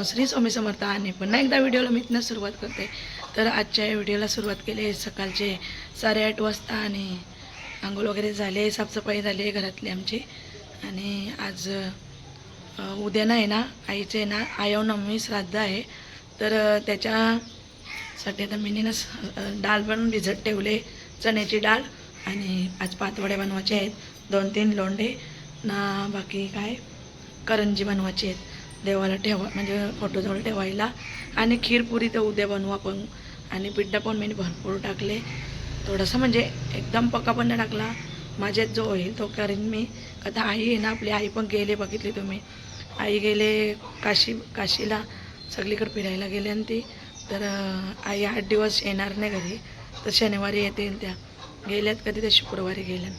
मित्रांनो श्री स्वामी समर्थ आणि पुन्हा एकदा व्हिडिओला मी इथनं सुरुवात करते. तर आजच्या व्हिडिओला सुरुवात केली आहे. सकाळचे साडेआठ वाजता आणि आंघोळ वगैरे झाले साफसफाई झाली आहे घरातली आमची. आणि आज उद्या ना आहे ना आईचे ना आयवनवमी श्राद्ध आहे. तर त्याच्यासाठी आता मी डाळ बनवून भिजत ठेवले चण्याची डाळ आणि आज पातवडे बनवायचे आहेत. दोन तीन लोंढे. ना बाकी काय? करंजी बनवायची आहेत. देवाला ठेवा म्हणजे फोटोजवळ ठेवायला. आणि खीरपुरी तर उद्या बनवू आपण. आणि पिठ्ठा पण मी भरपूर टाकले. थोडंसं म्हणजे एकदम पक्का पण नाही टाकला. माझ्यात जो होईल तो करीन मी. आता आई आहे ना आपली आई पण गेले बघितली तुम्ही. आई गेले काशी काशीला. सगळीकडे फिरायला गेले आणि ती. तर आई आठ दिवस येणार नाही घरी. तर शनिवारी येतील त्या. गेल्यात कधी त्या शुक्रवारी गेल्या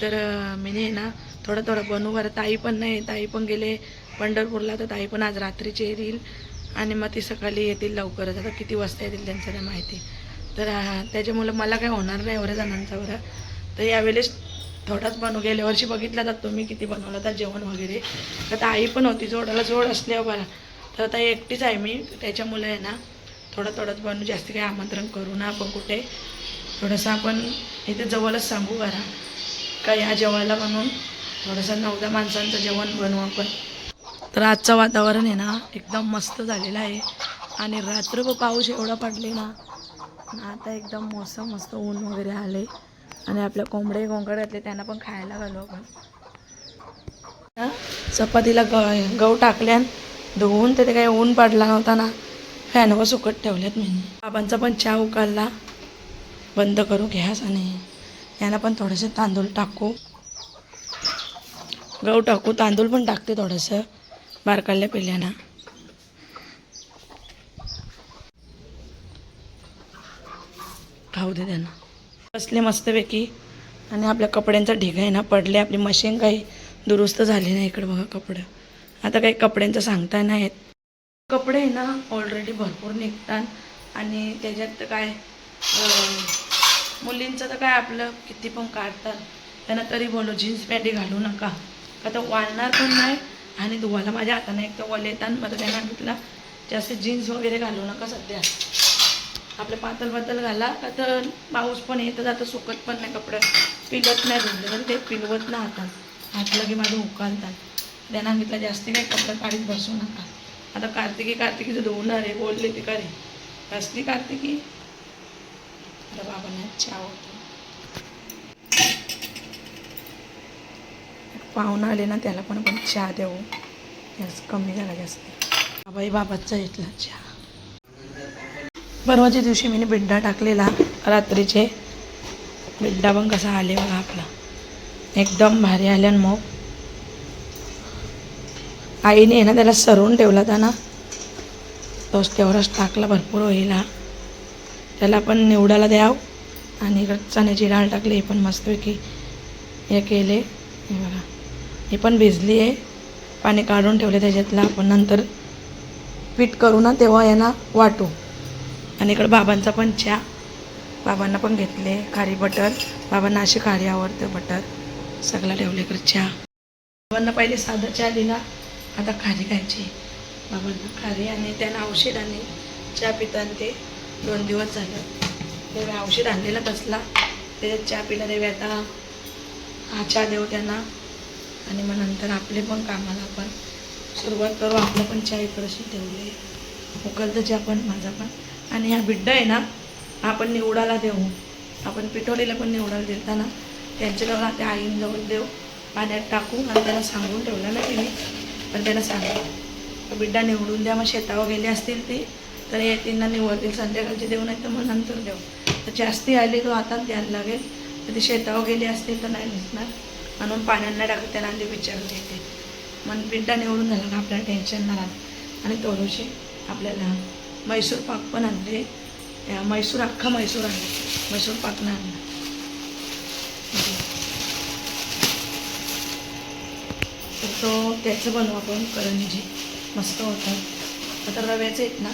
तर मी ना थोडं थोडं बनवू बरं ताई पण नाही ताई पण गेले. पंढरपूरला तर ताई पण आज रात्रीचे येतील आणि मग ती सकाळी येतील लवकरच. आता किती वाजता येतील त्यांचं नाही माहिती. तर त्याच्यामुळं मला काय होणार नाही एवढ्या जणांचा बरं. तर यावेळेस थोडाच बनू गेल्या वर्षी बघितला तर तुम्ही किती बनवलं तर जेवण वगैरे. तर आई पण होती जोडाला जोड असल्यावर बरं तर आता एकटीच आहे मी त्याच्यामुळे आहे ना थोडं थोडंच बनवू जास्त काही आमंत्रण करू ना आपण कुठे. थोडंसं आपण इथे जवळच सांगू करा का या जेवायला म्हणून थोडंसं नवदा माणसांचं जेवण बनवू आपण. तर आजचं वातावरण आहे ना एकदम मस्त झालेलं आहे. आणि रात्रभर पाऊस एवढा पडले ना आता एकदम मोसम मस्त ऊन वगैरे आले आणि आपल्या कोंबडे कोंकड्यातले त्यांना पण खायला घालू आपण. चपातीला ग गहू टाकल्यान धुवून तिथे ते काही ऊन पडला नव्हता ना फॅनवर सुकट ठेवल्यात मी. बाबांचा पण चहा उकालला बंद करू घ्यास आणि यांना पण थोडेसे तांदूळ टाकू. गहू टाकू तांदूळ पण टाकते थोडंसं. बारकाल्या पहिल्यानं खाऊ दे त्यांना. बसले मस्तपैकी. आणि आपल्या कपड्यांचा ढिगा आहे ना पडले आपली मशीन काही दुरुस्त झाली नाही इकडे बघा कपडे. आता काही कपड्यांचं सांगता नाहीत. कपडे आहे ना ऑलरेडी भरपूर निघतात. आणि त्याच्यात तर काय मुलींचं तर काय आपलं किती पण काढतात. त्यांना तरी बोलू जीन्स पॅन्टी घालू नका. आता वाढणार वाळणार पण नाही आणि धुवायला माझ्या हाताने एक तर वॉल येतात मग त्याने सांगितलं जास्त जीन्स वगैरे घालू नका सध्या. आपलं पातळ पातळ घाला का तर पाऊस पण येतं जातं सुकत पण नाही कपडे पिलत नाही धुतलं तर ते पिलवत ना हातात हात लगे माझं उकालतात. त्यांना सांगितलं जास्ती काही कपडे काढीत बसू नका. आता कार्तिकी कार्तिकीचं धुवणार आहे बोलले ते करे कसली कार्तिकी? आता बाबांना चहा होतो. पाहुणा आले ना त्याला पण आपण चहा देऊ. जास्त कमी झाला जास्त. बाबाई बाबाचा इथला चहा. परवाच्या दिवशी मी बिड्डा टाकलेला. रात्रीचे बिड्डा पण कसा आले बघा आपला. एकदम भारी आल्यान मग. आईने ना त्याला सरवून ठेवला त्यानं तोच तेवढाच टाकला भरपूर होईल. हा त्याला पण निवडायला द्याव. आणि चण्याची डाळ टाकली हे पण मस्तपैकी हे केले. हे बघा. हे पण भिजली आहे. पाणी काढून ठेवले त्याच्यातलं आपण नंतर पीठ करू ना तेव्हा यांना वाटू. आणि इकडं बाबांचा पण चहा. बाबांना पण घेतले खारी बटर. बाबांना अशी खारी आवडतं बटर. सगळं ठेवले इकडे चहा. बाबांना पहिले साधा चहा दिला आता खारी खायची. बाबांना खारी आणि त्यांना औषध आणि चहा पिताना ते दोन दिवस झालं. तेव्हा औषध आणलेला बसला त्याच्यात चहा पिला देवे आता हा चहा देऊ त्यांना. आणि मग नंतर आपले पण कामाला आपण सुरुवात करू. आपलं पण चहा इकडंशी ठेवले उकलतं चहा पण माझा पण. आणि हा बिड्डा आहे ना आपण निवडाला देऊ. आपण पिठोलीला पण निवडाला देताना त्यांच्या जवळ त्या आईंजवळ देऊ. पाण्यात टाकू आणि त्यांना सांगून ठेवलं ना तिने. पण त्यांना सांगू. बिड्डा निवडून द्या. मग शेतावर गेले असतील ते तर हे त्यांना निवडतील. संध्याकाळचे देऊ नाही तर मग नंतर देऊ. तर जास्ती आले तो आता द्यायला लागेल. तर ते शेतावर गेले असतील तर नाही दिसणार म्हणून पाण्यांना नाही टाकत त्यांना आधी विचारले येते मग पिंटा निवडून झाला का आपल्याला टेन्शन नाही. राहत आणि थोडीशी आपल्याला मैसूर पाक पण आणले. मैसूर अख्खा मैसूर आणला. मैसूर पाक नाही आणला. तर तो त्याचं बनवू आपण करंजी. मस्त होतात आता रव्याचं येत ना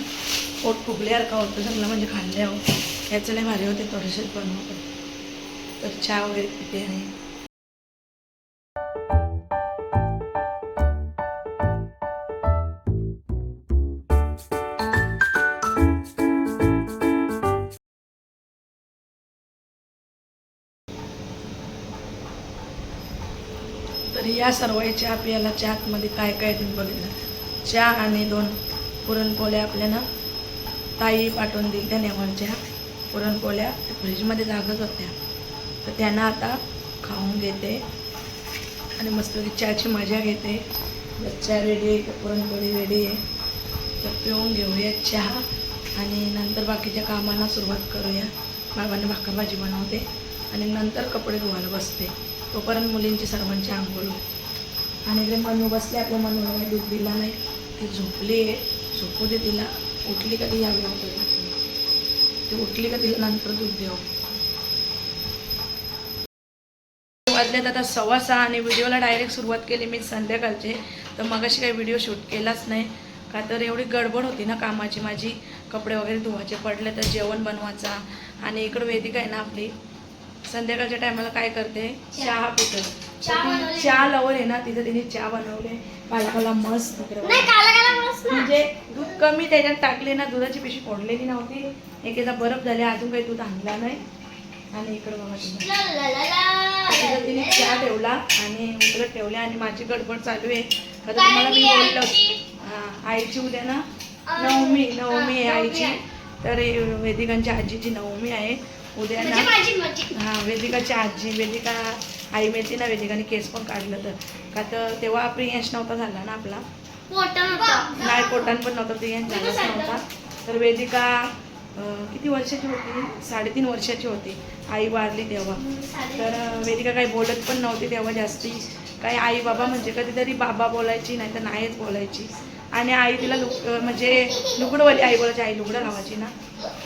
पोट फुगल्यासारखा होतं चांगलं म्हणजे खाल्ल्यावर याचं लय भारी होते थोडेसेच बनवू आपण तर चहा वगैरे पिते आणि या सर्व चहा प्यायला चहामध्ये काय काय तुम्ही बघितलं? चहा आणि दोन पुरणपोळ्या आपल्याला ताई पाठवून दिल्या नेवाळच्या पुरणपोळ्या फ्रीजमध्ये जागत होत्या. तर त्यांना आता खाऊन घेते आणि मस्त चहाची मजा घेते. चहा रेडी आहे पुरणपोळी रेडी आहे. तर पिऊन घेऊया चहा आणि नंतर बाकीच्या कामांना सुरुवात करूया. बाबांनी भाकरभाजी बनवते आणि नंतर कपडे धुवायला बसते. तोपर्यंत मुलींची सर्वांची आंघोळ. आणि इकडे मनू बसले आपल्या मनूला काही दूध दिला नाही. ती झोपली आहे. झोपू दे तिला. उठली का ती यावी होतं ती उठली का तिला नंतर दूध देऊ? वाजल्यात आता सव्वा सहा आणि व्हिडिओला डायरेक्ट सुरुवात केली मी संध्याकाळचे. तर मगाशी काही व्हिडिओ शूट केलाच नाही. का तर एवढी गडबड होती ना कामाची माझी. कपडे वगैरे धुवायचे पडले तर जेवण बनवायचा. आणि इकडं वेदिका आहे ना आपली. संध्याकाळच्या टायमाला काय करते? चहा. पितं. चहा लवर आहे ना तिथं तिने चहा बनवले. पालकाला मस्त. म्हणजे दूध कमी त्याच्यात टाकले ना दुधाची पिशवी फोडलेली नव्हती. एकेचा बरफ झाले अजून काही दूध आणला नाही. आणि इकडे बघा. तिथं तिने चहा ठेवला आणि उकळत ठेवले आणि माझी गडबड चालू आहे. आता काय तुम्हाला मी बोललो. आईची? हा, आईची उद्या ना नवमी नवमी आहे आईची. तर वेदिकांच्या आजीची नवमी आहे. उद्या म्हणजे ना माझी हा वेदिकाची आजी वेदिका आई मिळते ना वेदिकाने केस पण काढलं तर. का तर तेव्हा प्रियांश नव्हता झाला ना आपला. नाही पोटान पण नव्हता प्रियांश झालाच नव्हता. तर वेदिका किती वर्षाची होती? साडेतीन वर्षाची होती. आई वारली तेव्हा. तर वेदिका काही बोलत पण नव्हती तेव्हा जास्ती. काही आई बाबा म्हणजे कधीतरी बाबा बोलायची नाही तर नाहीच बोलायची. आणि आई तिला लुक म्हणजे लुगडवाली आई बोलायची आई लुगडं लावायची ना.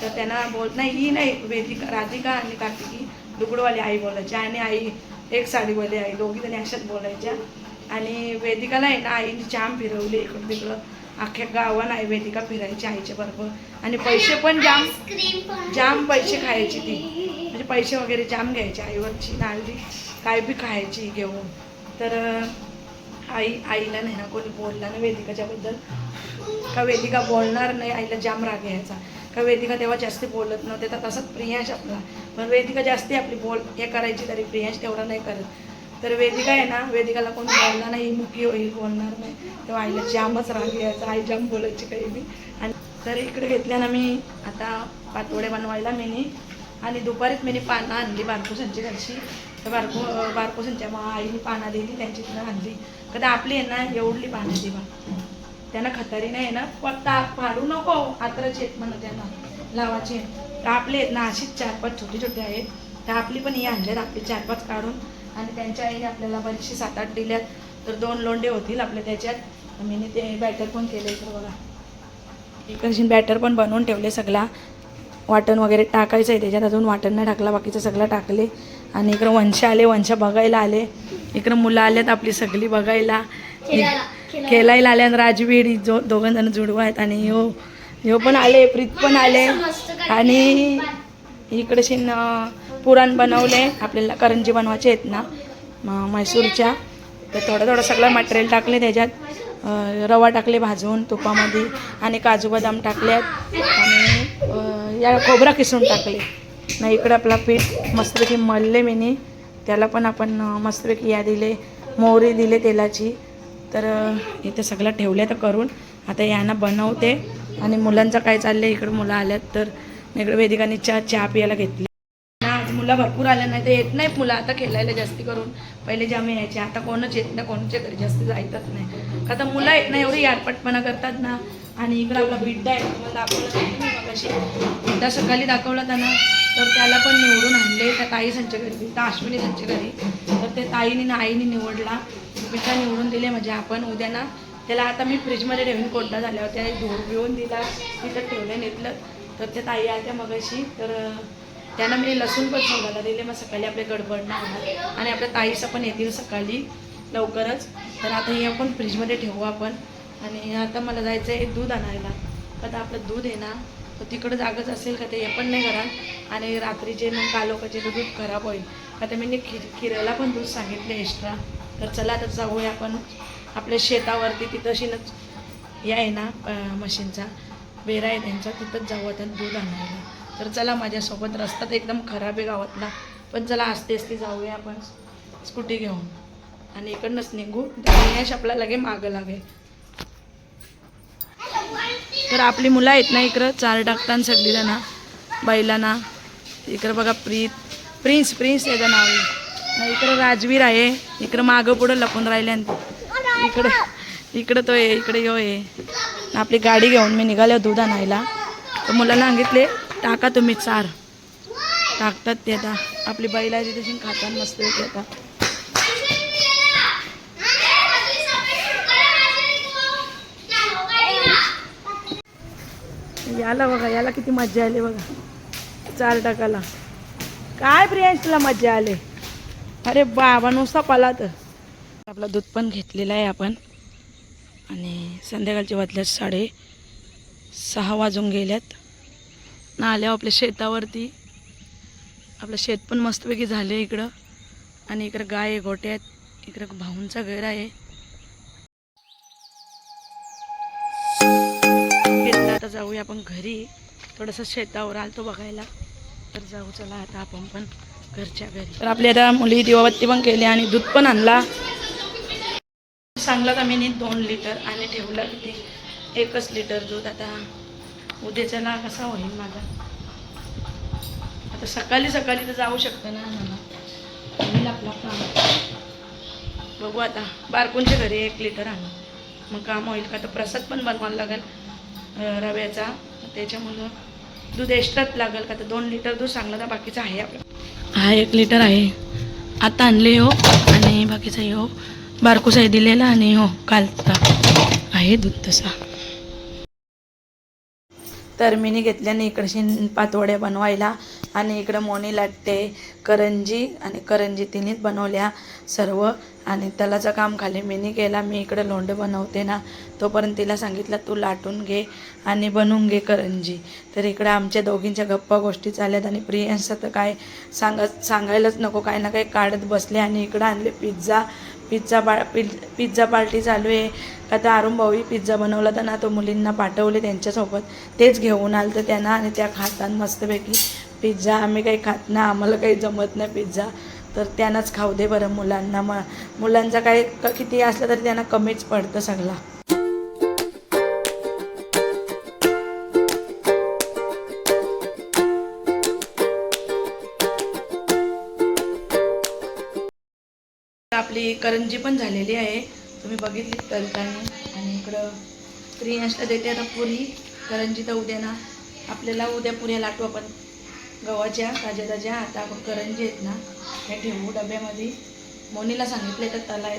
तर त्यांना बोल नाही ही नाही वेदिका राधिका आणि कार्तिकी लुगडवाली आई बोलायची आणि आई एक साडीवाली आई दोघी जणी अशाच बोलायच्या. आणि वेदिकाला आहे ना आईने जाम फिरवली इकडं तिकडं अख्ख्या गावानं आई वेदिका फिरायची आईच्या बरोबर. आणि पैसे पण जाम जाम पैसे खायची ती. म्हणजे पैसे वगैरे जाम घ्यायचे आईवरची नाळली काय बी खायची घेऊन. तर आई आईला नाही ना कोणी बोलला ना वेदिकाच्याबद्दल. का वेदिका बोलणार नाही आईला जाम राग यायचा. का वेदिका तेव्हा जास्ती बोलत नव्हते तर तसंच प्रियांश आपला पण वेदिका जास्ती आपली बोल हे करायची तरी प्रियांश तेवढा नाही करत. तर वेदिका आहे ना वेदिकाला कोणी बोलणार नाही मुखी होईल बोलणार नाही. तेव्हा आईला जामच राग यायचा आई जाम बोलायची काही बी. आणि तर इकडे घेतल्या ना मी आता पातोडे बनवायला मिनी. आणि दुपारीच मी पानं आणली बारकोसांची घरची. तर बारको बारकोसांच्या मग आईने पानं दिली त्यांची तिनं आणली. कधी आपली आहे ना एवढली पानं पण त्यांना खतारी नाही आहे ना. फक्त आप फाडू नको आत्राचे आहेत म्हणा त्यांना. लावाचे तर आपले आहेत ना अशीच चार पाच छोटे छोटे आहेत. तर आपली पण ही आणल्यात आपली चार पाच काढून. आणि त्यांच्या आईने आपल्याला बरीचशी सात आठ दिल्यात. तर दोन लोंडे होतील आपल्या त्याच्यात. मी ते बॅटर पण केले तर बघा. इकडची बॅटर पण बनवून ठेवले सगळा. वाटण वगैरे टाकायचं आहे त्याच्यात. अजून वाटण नाही टाकला बाकीचं सगळं टाकले. आणि इकडं वंश आले वंश बघायला आले. इकडं मुलं आल्यात आपली सगळी बघायला. खेळायला आल्या राजवीर ही जो दोघं जण जुडवा आहेत आणि ह्यो ह्यो पण आले प्रीत पण आले. आणि इकडे शिन पुरण बनवले. आपल्याला करंजी बनवायचे आहेत ना म- म्हैसूरच्या तर थोडं थोडं सगळं मटेरियल टाकले त्याच्यात. रवा टाकले भाजून तुपामध्ये. आणि काजू बदाम टाकल्यात. आणि या खोबरा किसून टाकले. नाही इकडं आपला पीठ मस्तपैकी मळले मीनी. त्याला पण आपण मस्तपैकी या दिले मोहरी दिले तेलाची. तर इथे सगळं ठेवलं तर करून. आता यांना बनवते. आणि मुलांचं काय चाललंय इकडं मुलं आल्यात. तर इकडे वेदिकाने चहा चहा पियाला घेतली. ना आज मुलं भरपूर आल्या नाही तर येत नाहीत मुलं आता खेळायला जास्ती करून. पहिले जामे यायचे आता कोणच येत नाही कोणाच्या घरी जास्त जायतच नाही. का तर मुलं येत नाही एवढी यारपटपणा करतात ना. आणि इकडं आपला बिड्डा आहे तुम्हाला दाखवलं बिड्डा सकाळी दाखवला त्यांना. तर त्याला पण निवडून आणले त्या ताई संच्या घरी अश्विनी संच्या घरी. तर ते ताईने ना आईने निवडला. बिड्डा निवडून दिले म्हणजे आपण उद्या ना त्याला आता मी फ्रीजमध्ये ठेवून कोणता झाल्यावर त्याने धूर घेऊन दिला तिथं ठेवलं नेतलं. तर त्या ताई आल्या मगाशी. तर त्यांना मी लसूण पण सोडायला दिले मग सकाळी आपले गडबड नाही होणार. आणि आपल्या ताईचं पण येतील सकाळी लवकरच. तर आता हे आपण फ्रीजमध्ये ठेवू आपण. आणि आता मला जायचं आहे दूध आणायला. आता आपलं दूध आहे ना तर तिकडं जागच असेल का ते हे पण नाही घरात आणि रात्रीचे मग कालोकाचे तर दूध खराब होईल. का ते मी खि खिरायला पण दूध सांगितलं एक्स्ट्रा तर चला आता जाऊया आपण. आपल्या शेतावरती तिथंशीनच या हे आहे ना मशीनचा. बेरा आहे त्यांचा तिथंच जाऊ आता दूध आणायला. तर चला माझ्यासोबत रस्ता तर एकदम खराब आहे गावातला. पण चला आस्ते आस्ते जाऊया आपण. स्कूटी घेऊन. आणि इकडनंच निघू. प्रियांश आपला लगे मागं लागेल तर आपली मुलं आहेत ना इकडं चार टाकताना सगळी जणं बैलांना. इकडं बघा प्रीत प्रिन्स प्रिन्स याचं नाव. आहे ना इकडं राजवीर आहे. इकडं मागं पुढं लपून राहिल्यान इकडं इकडं तो आहे इकडे यो आहे. आपली गाडी घेऊन मी निघाल्या दूध आणायला. तर मुलांना सांगितले टाका तुम्ही चार. टाकतात ते आता. आपली बैल आहे तशी खातात मस्त येते आता. याला बघा याला किती मज्जा आली बघा. चार टाकाला काय प्रियांश तुला मज्जा आली? अरे बाबा नुसता पाला तर आपला दूध पण घेतलेला आहे आपण. आणि संध्याकाळच्या वाजल्यात साडे सहा वाजून गेल्यात. ना आल्यावर आपल्या शेतावरती. आपलं शेत पण मस्तपैकी झाले इकडं. आणि इकडं गाय आहे गोटे आहेत. इकडं भाऊंचा घर आहे. आता जाऊया आपण घरी. थोडंसं शेतावर आलतो बघायला. तर जाऊ चला आता आपण पण घरच्या घरी. तर आपली आता मुली दिवाबत्ती पण केली आणि दूध पण आणला. सांगला का मी दोन लिटर आणि ठेवलं किती एकच लिटर दूध. आता उद्याच्याला कसा होईल माझा? आता सकाळी सकाळी तर जाऊ शकतं ना होईल आपला काम. बघू आता. बारकूनच्या घरी एक लिटर आणू. मग काम होईल का? तर प्रसाद पण बनवायला लागेल. रव्याचा. त्याच्यामुळं दूध एक्स्ट्राच लागेल का? तर दोन लिटर दूध सांगलं तर बाकीचं आहे आपलं. हा एक लिटर आहे. आता आणले हो. आणि बाकीचा हो बारकूस आहे दिलेला आणि हो कालचा आहे दूध तसा. तर मीनी घेतल्याने इकडशी पातोड्या बनवायला आणि इकडं मोनी लाटते करंजी आणि करंजी तिनेच बनवल्या सर्व. आणि तलाचं काम खाली मीनी केला मी इकडं लोंड बनवते ना तोपर्यंत तिला सांगितलं तू लाटून घे आणि बनवून घे करंजी. तर इकडं आमच्या दोघींच्या गप्पा गोष्टी चालल्यात आणि प्रियांचं तर काय सांगत सांगायलाच नको काय ना काही काढत बसले आणि इकडं आणले पिझ्झा पिझ्झा पा पिझ पिझ्झा पार्टी चालू आहे. का तर अरुण भाऊही पिझ्झा बनवला तर ना तो मुलींना पाठवले त्यांच्यासोबत. तेच घेऊन आलं तर त्यांना आणि त्या खातात मस्तपैकी. पिझ्झा आम्ही काही खात ना आम्हाला काही जमत नाही पिझ्झा. तर त्यांनाच खाऊ दे बरं मुलांना. म मुलांचा काय क- किती असलं तरी त्यांना कमीच पडतं सगळा. आपली करंजी पण झालेली आहे. तुम्ही बघितली तलतानी आणि इकडं प्रियांशला देते आता पुरी. करंजी तर उद्या ना आपल्याला उद्या पुऱ्या लाटू आपण. गव्हाच्या ताज्या ताज्या आता आपण करंजी आहेत ना हे ठेवू डब्यामध्ये. मोनीला सांगितले तर त्याला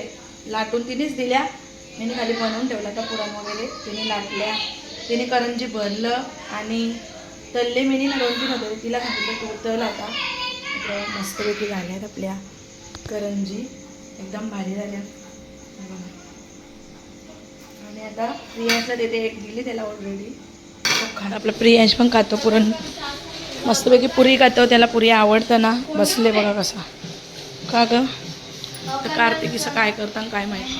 लाटून तिनेच दिल्या. मी खाली बनवून ठेवला तर पुरण वगैरे. तिने लाटल्या. तिने करंजी भरलं आणि तल्ले मिनी ना दोन तीन होते. तिला सांगितलं तो तल आता मस्तपैकी झाल्यात आपल्या करंजी. एकदम भारी झाल्या. आणि आता प्रियांशला देते एक दिली त्याला ऑलरेडी आपलं प्रियांश पण खातो. पुरण मस्तपैकी पुरी खातो. त्याला पुरी आवडतं ना. बसले बघा कसा. का ग? कार्तिकीचं काय करता काय माहिती.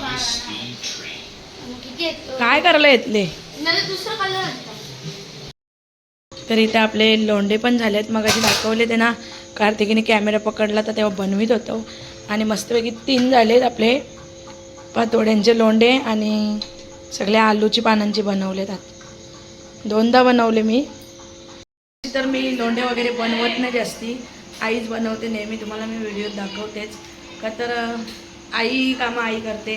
काय करायला येतले? तर इथे आपले लोंढे पण झालेत. मग अशी दाखवले ते ना. कार्तिकीने कॅमेरा पकडला तर तेव्हा बनवीत होतो. आणि मस्तपैकी तीन झालेत आपले पातोड्यांचे लोंडे आणि सगळ्या आलूची पानांची बनवलेत आत. दोनदा बनवले मी. तर मी लोंडे वगैरे बनवत नाही जास्ती. आईच बनवते नेहमी तुम्हाला मी व्हिडिओ दाखवतेच. का तर आई कामं आई करते.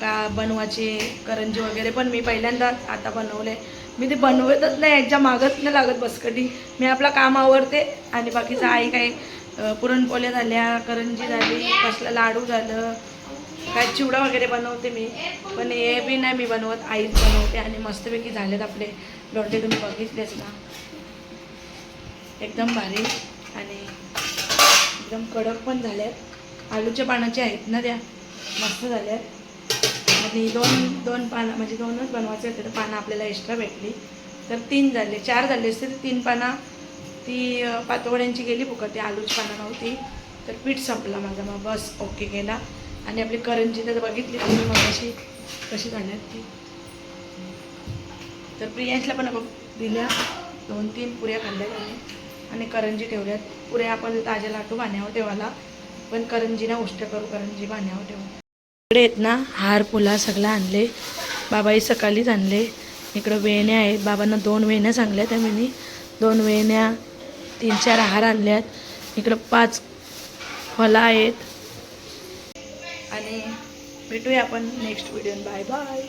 का बनवायचे करंजी वगैरे पण मी पहिल्यांदा आता बनवले. मी ते बनवतच नाही याच्या मागच नाही लागत बसकटी. मी आपलं काम आवडते आणि बाकीचं आई काही पुरणपोल्या पुरणपोळ्या झाल्या करंजी झाली कसलं लाडू झालं काय चिवडा वगैरे बनवते मी. पण हे बी नाही मी बनवत आईच बनवते आणि मस्तपैकी झालेत आपले. लोटे तुम्ही बघितलेच ना. एकदम भारी आणि एकदम कडक पण झाल्यात आलूच्या पानाचे आहेत ना त्या. मस्त झाल्यात. आणि दोन दोन पानं म्हणजे दोनच बनवायचे होते तर पानं आपल्याला एक्स्ट्रा भेटली. तर तीन झाले चार झाले असते तर तीन पानं ती पातोवड्यांची गेली फुकट ती आलूची पानं नव्हती तर पीठ संपला माझा मग बस ओके गेला आणि आपली करंजी तर बघितली तुम्ही मग कशी कशी झाल्यात ती. तर प्रियांशला पण बघ दिल्या दोन तीन पुऱ्या खाल्ल्या त्यांनी. आणि करंजी ठेवल्यात. पुऱ्या आपण ताज्या लाटू पाण्यावर ठेवायला पण करंजी ना उष्ट करू करंजी पाण्यावर ठेवू. इकडे आहेत ना हार फुला सगळं आणले. बाबाही सकाळीच आणले. इकडं वेण्या आहेत. बाबांना दोन वेण्या सांगल्या त्या मी दोन वेण्या तीन चार हार आहेत इकडं पाच फळं आहेत. आणि भेटूया आपण नेक्स्ट व्हिडिओ बाय बाय